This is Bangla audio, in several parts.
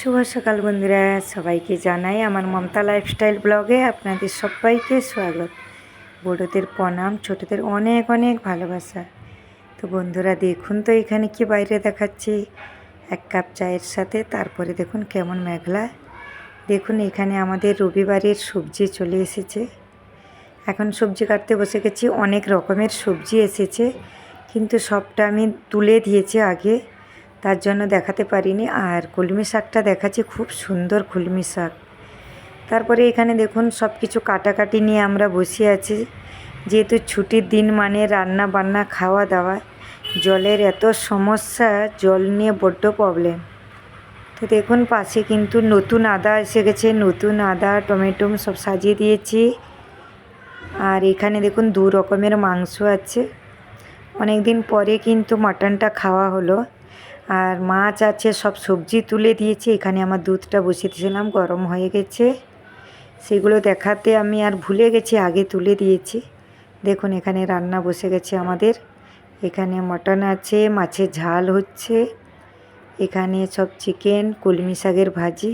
শুভ সকাল বন্ধুরা, সবাইকে জানাই আমার মমতা লাইফস্টাইল ব্লগে আপনাদের সবাইকে স্বাগত। বড়োদের প্রণাম, ছোটদের অনেক অনেক ভালোবাসা। তো বন্ধুরা, দেখুন তো এখানে কি বাইরে দেখাচ্ছি। এক কাপ চায়ের সাথে, তারপরে দেখুন কেমন মেঘলা। দেখুন এখানে আমাদের রবিবারের সবজি চলে এসেছে। এখন সবজি কাটতে বসে গেছি, অনেক রকমের সবজি এসেছে। কিন্তু সবটা আমি তুলে দিয়েছি আগে। তার জন্য দেখাতে পারিনি। আর কলমি শাকটা দেখাচ্ছি, খুব সুন্দর কলমি শাক। তারপরে এখানে দেখুন সব কিছু কাটাকাটি নিয়ে আমরা বসে আছি। যেহেতু ছুটির দিন মানে রান্না বান্না খাওয়া দাওয়া জলের এত সমস্যা, জল নিয়ে বড্ড প্রবলেম তো দেখুন, পাশে কিন্তু নতুন আদা এসে গেছে। নতুন আদা, টমেটো সব সাজিয়ে দিয়েছি। আর এখানে দেখুন, দু রকমের মাংস আছে। অনেক দিন পরে কিন্তু মাটনটা খাওয়া হলো। আর মাছ আছে, সব সবজি তুলে দিয়েছি। এখানে আমার দুধটা বসিয়ে দিয়েছিলাম, গরম হয়ে গেছে। সেগুলো দেখাতে আমি আর ভুলে গেছি, আগে তুলে দিয়েছি। দেখুন, এখানে রান্না বসে গেছে আমাদের। এখানে মটন আছে, মাছের ঝাল হচ্ছে। এখানে সব চিকেন, কলমি শাকের ভাজি।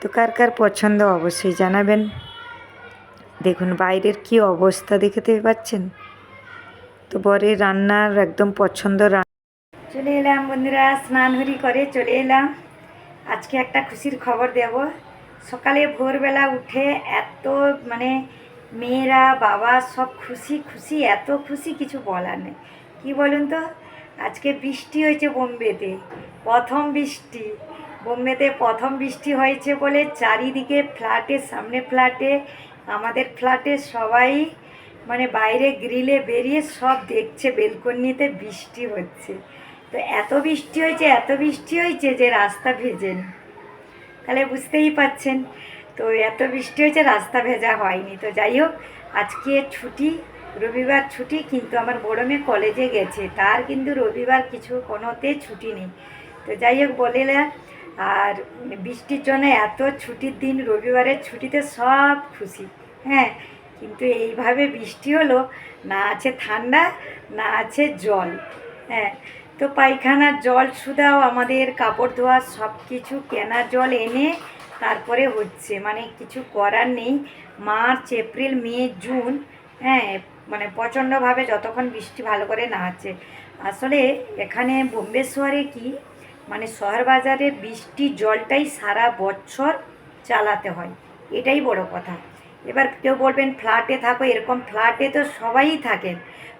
তো কার কার পছন্দ অবশ্যই জানাবেন। দেখুন, বাইরের কি অবস্থা দেখতে পাচ্ছেন? তো বরের রান্নার একদম পছন্দ চলে এলাম বন্ধুরা, স্নান হরি করে চলে এলাম। আজকে একটা খুশির খবর দেব। সকালে ভোরবেলা উঠে এত মানে মেয়েরা, বাবা সব খুশি খুশি, এত খুশি, কিছু বলার নেই। কি বলুন তো? আজকে বৃষ্টি হয়েছে বোম্বেতে, প্রথম বৃষ্টি। বোম্বেতে প্রথম বৃষ্টি হয়েছে বলে চারিদিকে ফ্ল্যাটে সামনে ফ্ল্যাটে, আমাদের ফ্ল্যাটে সবাই মানে বাইরে গ্রিলে বেরিয়ে সব দেখছে, বেলকনিতে বৃষ্টি হচ্ছে। তো এত বৃষ্টি হয়েছে, এত বৃষ্টি হয়েছে যে রাস্তা ভেজেনি তাহলে বুঝতেই পাচ্ছেন তো এত বৃষ্টি হয়েছে রাস্তা ভেজা হয়নি। তো যাই হোক, আজকে ছুটি, রবিবার ছুটি, কিন্তু আমার বড় মেয়ে কলেজে গেছে, তার কিন্তু রবিবার কিছু কোনোতে ছুটি নেই। তো যাই হোক, বলে আর বৃষ্টির জন্য এত ছুটির দিন, রবিবারের ছুটিতে সব খুশি। হ্যাঁ কিন্তু এইভাবে বৃষ্টি হলো, না আছে ঠান্ডা, না আছে জল। হ্যাঁ তো পায়খানার জল শুধাও আমাদের কাপড় ধোয়া সব কিছু কেনা জল এনে তারপরে হচ্ছে। মানে কিছু করার নেই। মার্চ, এপ্রিল, মে, জুন হ্যাঁ মানে প্রচণ্ডভাবে যতক্ষণ বৃষ্টি ভালো করে না আছে। আসলে এখানে বোম্বে শহরে কি মানে শহর বাজারে বৃষ্টি জলটাই সারা বছর চালাতে হয়। এটাই বড় কথা। এবার কেউ বলবেন, ফ্ল্যাটে থাকো। এরকম ফ্ল্যাটে তো সবাই থাকেন।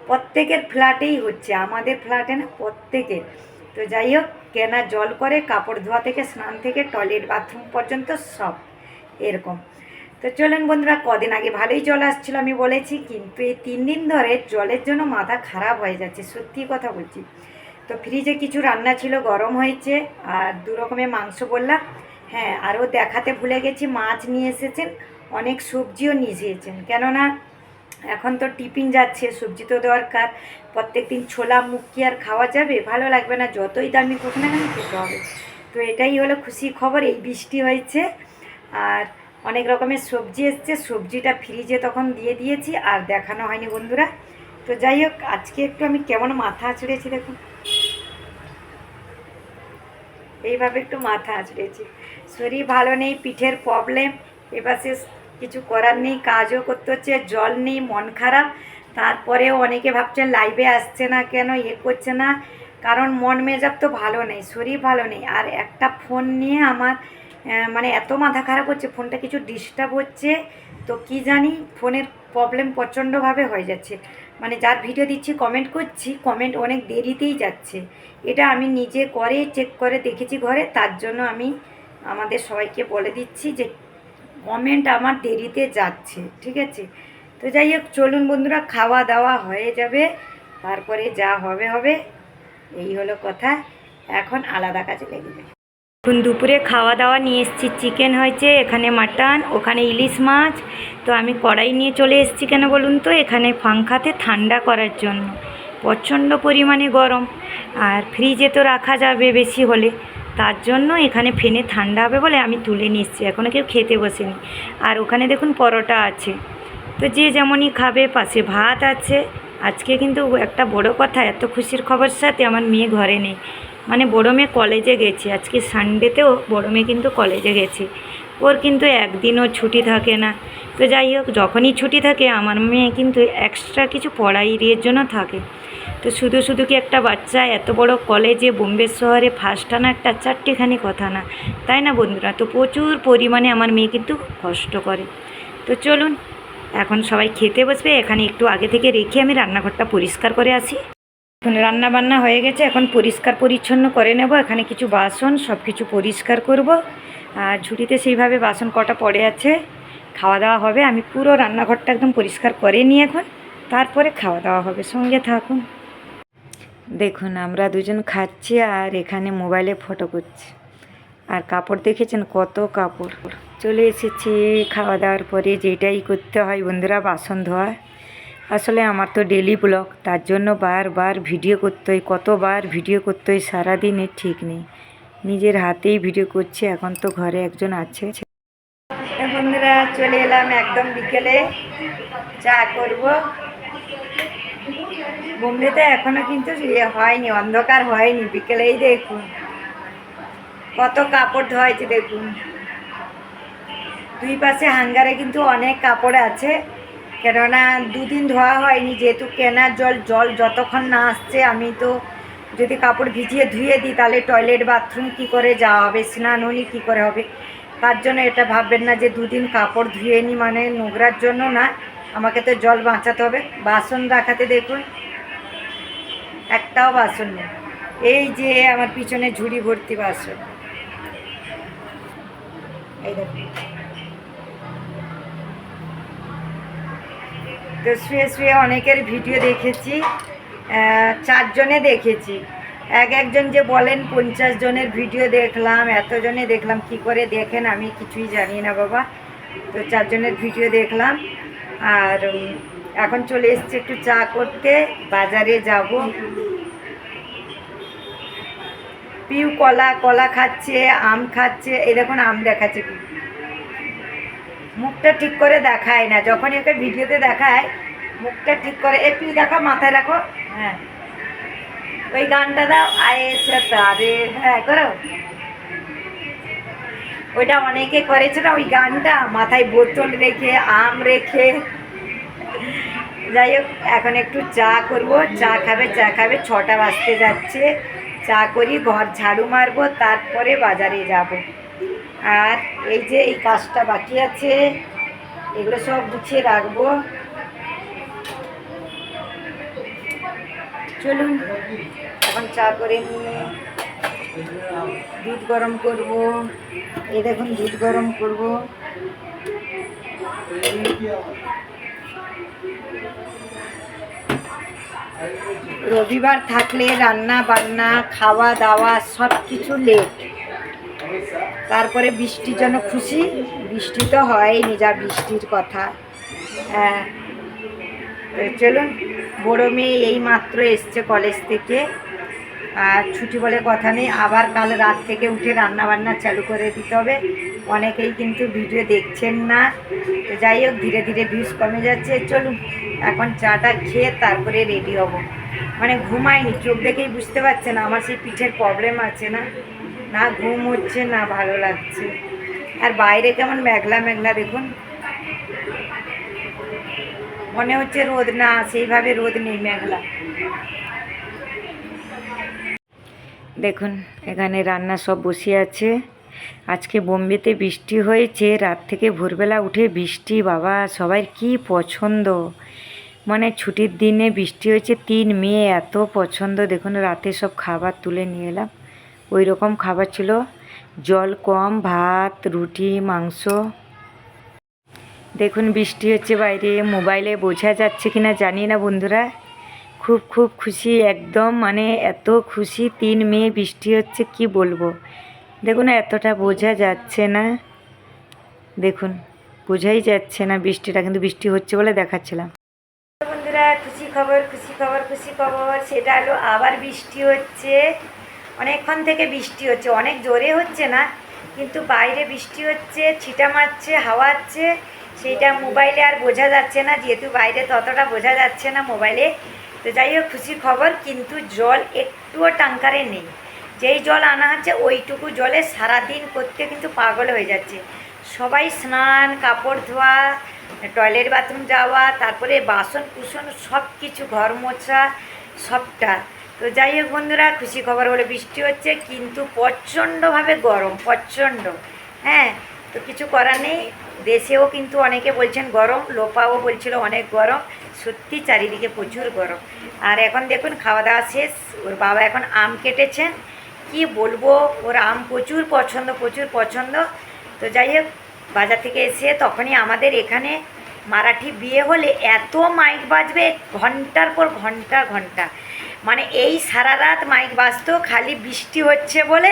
প্রত্যেকের ফ্ল্যাটেই হচ্ছে, আমাদের ফ্ল্যাটে না প্রত্যেকের। তো যাই হোক, কেনা জল করে, কাপড় ধোয়া থেকে, স্নান থেকে, টয়লেট, বাথরুম পর্যন্ত সব এরকম। তো চলেন বন্ধুরা, কদিন আগে ভালোই জল আসছিল, আমি বলেছি, কিন্তু এই তিন দিন ধরে জলের জন্য মাথা খারাপ হয়ে যাচ্ছে, সত্যি কথা বলছি। তো ফ্রিজে কিছু রান্না ছিল, গরম হয়েছে, আর দু রকমের মাংস বললাম। হ্যাঁ আরও দেখাতে ভুলে গেছি, মাছ নিয়ে এসেছেন, অনেক সবজিও নিয়ে কেননা এখন তো টিফিন যাচ্ছে, সবজি তো দরকার। প্রত্যেক দিন ছোলা মুখ কি আর খাওয়া যাবে? ভালো লাগবে না, যতই দামি হোক না কেন খেতে হবে। তো এটাই হলো খুশি খবর, এই বৃষ্টি হয়েছে। আর অনেক রকমের সবজি এসছে, সবজিটা ফ্রিজে তখন দিয়ে দিয়েছি, আর দেখানো হয়নি বন্ধুরা। তো যাই হোক, আজকে একটু আমি কেমন মাথা আঁচড়েছি দেখুন। এইভাবে একটু মাথা আঁচড়েছি শরীর ভালো নেই, পিঠের প্রবলেম এপাশে কিছু করার নেই, কাজও করতে হচ্ছে, জল নেই, মন খারাপ। তারপরেও অনেকে ভাবছেন, লাইভে আসছে না কেন? ইয়ে করছে না? কারণ মন মেজাব তো ভালো নেই, শরীর ভালো নেই। আর একটা ফোন নিয়ে আমার মানে এত মাথা খারাপ হচ্ছে, ফোনটা কিছু ডিস্টার্ব হচ্ছে। তো কি জানি, ফোনের প্রবলেম প্রচণ্ডভাবে হয়ে যাচ্ছে। মানে যার ভিডিও দিচ্ছি কমেন্ট করছি কমেন্ট অনেক দেরিতেই যাচ্ছে। এটা আমি নিজে করে চেক করে দেখেছি ঘরে, তার জন্য আমি আমাদের সবাইকে বলে দিচ্ছি যে কমেন্ট আমার দেরিতে যাচ্ছে, ঠিক আছে? তো যাই হোক, চলুন বন্ধুরা, খাওয়া দাওয়া হয়ে যাবে, তারপরে যা হবে হবে, এই হলো কথা। এখন আলাদা কাজে লেগে যাবে। এখন দুপুরে খাওয়া দাওয়া নিয়ে এসেছি, চিকেন হয়েছে, এখানে মাটন, ওখানে ইলিশ মাছ। তো আমি কড়াই নিয়ে চলে এসেছি কেন বলুন তো? এখানে পাংখাতে ঠান্ডা করার জন্য, প্রচণ্ড পরিমাণে গরম। আর ফ্রিজে তো রাখা যাবে বেশি হলে। তার জন্য এখানে ফেনে ঠান্ডা হবে বলে আমি তুলে নিচ্ছি। এখনও কেউ খেতে বসেনি। আর ওখানে দেখুন পরোটা আছে। তো যে যেমনই খাবে, পাশে ভাত আছে। আজকে কিন্তু একটা বড় কথা, এত খুশির খবর সাথে আমার মেয়ে ঘরে নেই। মানে বড়ো মেয়ে কলেজে গেছে। আজকে সানডেতেও বড়ো মেয়ে কিন্তু কলেজে গেছে। ওর কিন্তু একদিনও ছুটি থাকে না। তো যাই হোক, যখনই ছুটি থাকে, আমার মেয়ে কিন্তু এক্সট্রা কিছু পড়াইয়ের জন্য থাকে। তো শুধু শুধু কি একটা বাচ্চা? এত বড় কলেজে বোম্বে শহরে ফার্স্ট আনা একটা চারটেখানি কথা না। তাই না বন্ধুরা? তো প্রচুর পরিমাণে আমার মেয়ে কিন্তু কষ্ট করে। তো চলুন, এখন সবাই খেতে বসবে। এখানে একটু আগে থেকে রেখে আমি রান্নাঘরটা পরিষ্কার করে আসি। এখন রান্না বান্না হয়ে গেছে। এখন পরিষ্কার পরিচ্ছন্ন করে নেব। এখানে কিছু বাসন সব কিছু পরিষ্কার করব। আর ঝুড়িতে সেইভাবে বাসন কটা পড়ে আছে, খাওয়া দাওয়া হবে। আমি পুরো রান্নাঘরটা একদম পরিষ্কার করে নিই এখন। তারপরে খাওয়া দাওয়া হবে। সঙ্গে থাকুন। দেখুন, আমরা দুজন খাচ্ছি আর এখানে মোবাইলে ফটো করছি। আর কাপড় দেখেছেন? কত কাপড়। চলে এসেছি খাওয়া দাওয়ার পরে, যেটাই করতে হয় বন্ধুরা, বাসন ধোয়া। আসলে আমার তো ডেলি ব্লগ তার জন্য বারবার ভিডিও করতে হয়, কতবার ভিডিও করতে হয়, সারাদিনের ঠিক নেই। নিজের হাতেই ভিডিও করছি, এখন তো ঘরে একজন আছে। বন্ধুরা, চলে এলাম একদম বিকেলে। চা করব। বোম্বেতে এখনও কিন্তু ইয়ে হয়নি, অন্ধকার হয়নি। বিকেলেই দেখুন। কত কাপড় ধোয়াইছে, দেখুন। দুই পাশে হাঙ্গারে কিন্তু অনেক কাপড় আছে। কেননা দুদিন ধোয়া হয়নি, যেহেতু কেনার জল জল যতক্ষণ না আসছে, আমি তো যদি কাপড় ভিজিয়ে ধুয়ে দিই, তাহলে টয়লেট, বাথরুম কি করে যাওয়া হবে, স্নান হলি কী করে হবে? তার জন্য এটা ভাববেন না যে দুদিন কাপড় ধুয়ে নিই মানে নোংরার জন্য না। আমাকে তো জল বাঁচাতে হবে। বাসন রাখাতে দেখুন। একটাও বাসন নেই। এই যে আমার পিছনে ঝুড়ি ভর্তি বাসন। এই তো শুয়ে শুয়ে অনেকের ভিডিও দেখেছি চারজনে দেখেছি। এক একজন যে বলেন, পঞ্চাশ জনের ভিডিও দেখলাম, এতজনে দেখলাম, কি করে দেখেন আমি কিছুই জানি না বাবা। তো চারজনের ভিডিও দেখলাম, আর এখন চলে এসছি একটু চা করতে, বাজারে যাব। পিউ কলা কলা খাচ্ছে, আম খাচ্ছে, এই দেখুন আম দেখাচ্ছে। মুখটা ঠিক করে দেখায় না যখন ওকে ভিডিওতে দেখায়, মুখটা ঠিক করে। এ, পিউ দেখো, মাথায় রাখো। হ্যাঁ। ওই গানটা দাও, আয়ে তারে হ্যাঁ করো। ওইটা অনেকে করেছে না, ওই গানটা মাথায় বোতল রেখে, আম রেখে। যাই হোক, এখন একটু চা করব। চা খাবে চা খাবে, ছটা বাজতে যাচ্ছে। চা করি, ঘর ঝাড়ু মারবো, তারপরে বাজারে যাব। আর এই যে এই কাজটা বাকি আছে, এগুলো সব গুছিয়ে রাখব। চলুন, এখন চা করে নিয়ে দুধ গরম করব। এই দেখুন, দুধ গরম করব। রবিবার থাকলে রান্না বান্না, খাওয়া দাওয়া সব কিছু লেট তারপরে বৃষ্টির জন্য খুশি, বৃষ্টি তো হয়নি নিজা বৃষ্টির কথা। হ্যাঁ চলুন, বড়ো মেয়ে এই মাত্র এসছে কলেজ থেকে। আর ছুটি বলে কথা নেই। আবার কাল রাত থেকে উঠে রান্না বান্না চালু করে দিতে হবে। অনেকেই কিন্তু ভিডিও দেখছেন না। তো যাই হোক, ধীরে ধীরে ভিউজ কমে যাচ্ছে। চলুন, এখন চাটা খেয়ে তারপরে রেডি হব। মানে ঘুমাইনি, চোখ দেখেই বুঝতে পারছেন আমার সেই পিঠের প্রবলেম আছে না। না ঘুম হচ্ছে, না ভালো লাগছে। আর বাইরে কেমন মেঘলা মেঘলা, দেখুন। মনে হচ্ছে রোদ, না, সেইভাবে রোদ নেই মেঘলা। দেখুন, এখানে রান্না সব বসে আছে। আজকে বোম্বেতে বৃষ্টি হয়েছে, রাত থেকে ভোরবেলা উঠে বৃষ্টি, বাবা সবাই কি পছন্দ? মানে ছুটির দিনে বৃষ্টি হয়েছে তিন মেয়ে, এত পছন্দ। দেখুন, রাতে সব খাবার তুলে নিয়ে এলাম। ওই রকম খাবার ছিল, জল কম, ভাত, রুটি, মাংস। দেখুন, বৃষ্টি হচ্ছে বাইরে, মোবাইলে বোঝা যাচ্ছে কি না জানি না বন্ধুরা। খুব খুব খুশি, একদম মানে এত খুশি, তিন মেয়ে বৃষ্টি হচ্ছে, কি বলব? দেখুন, এতটা বোঝা যাচ্ছে না। দেখুন, বোঝাই যাচ্ছে না বৃষ্টিটা, কিন্তু বৃষ্টি হচ্ছে বলে দেখাচ্ছিলাম। বন্ধুরা, খুশি খবর খুশি খবর খুশি খবর, সেটা হলো আবার বৃষ্টি হচ্ছে। অনেকক্ষণ থেকে বৃষ্টি হচ্ছে, অনেক জোরে হচ্ছে না, কিন্তু বাইরে বৃষ্টি হচ্ছে, ছিটা মারছে হাওয়াচ্ছে সেইটা মোবাইলে আর বোঝা যাচ্ছে না, যেহেতু বাইরে ততটা বোঝা যাচ্ছে না মোবাইলে। তো যাই হোক, খুশি খবর, কিন্তু জল একটুও টাঙ্কারে নেই। যেই জল আনা হচ্ছে, ওইটুকু জলে সারাদিন করতে কিন্তু পাগল হয়ে যাচ্ছে। সবাই স্নান, কাপড় ধোয়া, টয়লেট বাথরুম যাওয়া, তারপরে বাসন কুসন সব কিছু ঘর মোছা, সবটা। তো যাই হোক বন্ধুরা, খুশি খবর হলো বৃষ্টি হচ্ছে, কিন্তু প্রচণ্ডভাবে গরম, প্রচণ্ড। হ্যাঁ তো কিছু করার নেই। দেশেও কিন্তু অনেকে বলছেন গরম, লোপাও বলছিল অনেক গরম। সত্যি চারিদিকে প্রচুর গরম। আর এখন দেখুন খাওয়া দাওয়া শেষ। ওর বাবা এখন আম কেটেছেন। কি বলব, ওর আম প্রচুর পছন্দ প্রচুর পছন্দ। তো যাই হোক, বাজার থেকে এসে তখনই আমাদের এখানে মারাঠি বিয়ে হলে এত মাইক বাজবে, ঘণ্টার পর ঘণ্টা ঘণ্টা। মানে এই সারা রাত মাইক বাজতো, খালি বৃষ্টি হচ্ছে বলে।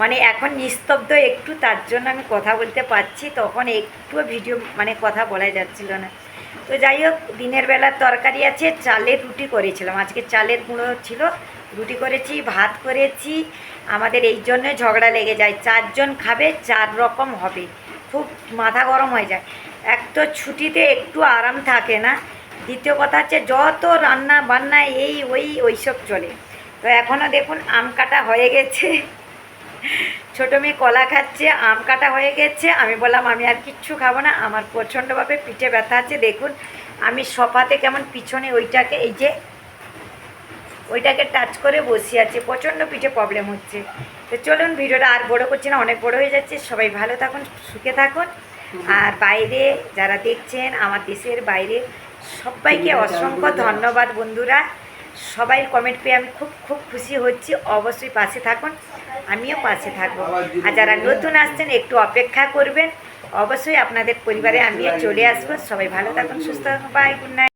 মানে এখন নিস্তব্ধ একটু, তার জন্য আমি কথা বলতে পারছি। তখন একটু ভিডিও মানে কথা বলা যাচ্ছিল না। তো যাই হোক, দিনের বেলার তরকারি আছে, চালের রুটি করেছিলাম। আজকে চালের গুঁড়ো ছিল, রুটি করেছি, ভাত করেছি। আমাদের এই জন্য ঝগড়া লেগে যায়। চারজন খাবে, চার রকম হবে। খুব মাথা গরম হয়ে যায়। এক তো ছুটিতে একটু আরাম থাকে না। দ্বিতীয় কথা হচ্ছে, যত রান্না বান্না এই ওই ওইসব চলে। তো এখনও দেখুন, আম কাটা হয়ে গেছে। ছোটো মেয়ে কলা খাচ্ছে আম কাটা হয়ে গেছে। আমি বললাম আমি আর কিচ্ছু খাব না আমার প্রচণ্ডভাবে পিঠে ব্যথা আছে। দেখুন আমি সফাতে কেমন পিছনে ওইটাকে এই যে ওইটাকে টাচ করে বসে আছি। প্রচণ্ড পিঠে প্রবলেম হচ্ছে। তো চলুন ভিডিওটা আর বড় করছি না অনেক বড় হয়ে যাচ্ছে। সবাই ভালো থাকুন সুখে থাকুন। আর বাইরে যারা দেখছেন আমার দেশের বাইরে সবাইকে অসংখ্য ধন্যবাদ বন্ধুরা। সবাই কমেন্ট পেয়ে আমি খুব খুব খুশি হচ্ছি। অবশ্যই পাশে থাকুন, আমিও পাশে থাকব। আর যারা নতুন আসছেন, একটু অপেক্ষা করবেন। অবশ্যই আপনাদের পরিবারে আমিও চলে আসব। সবাই ভালো থাকুন, সুস্থ থাকুন। Bye good night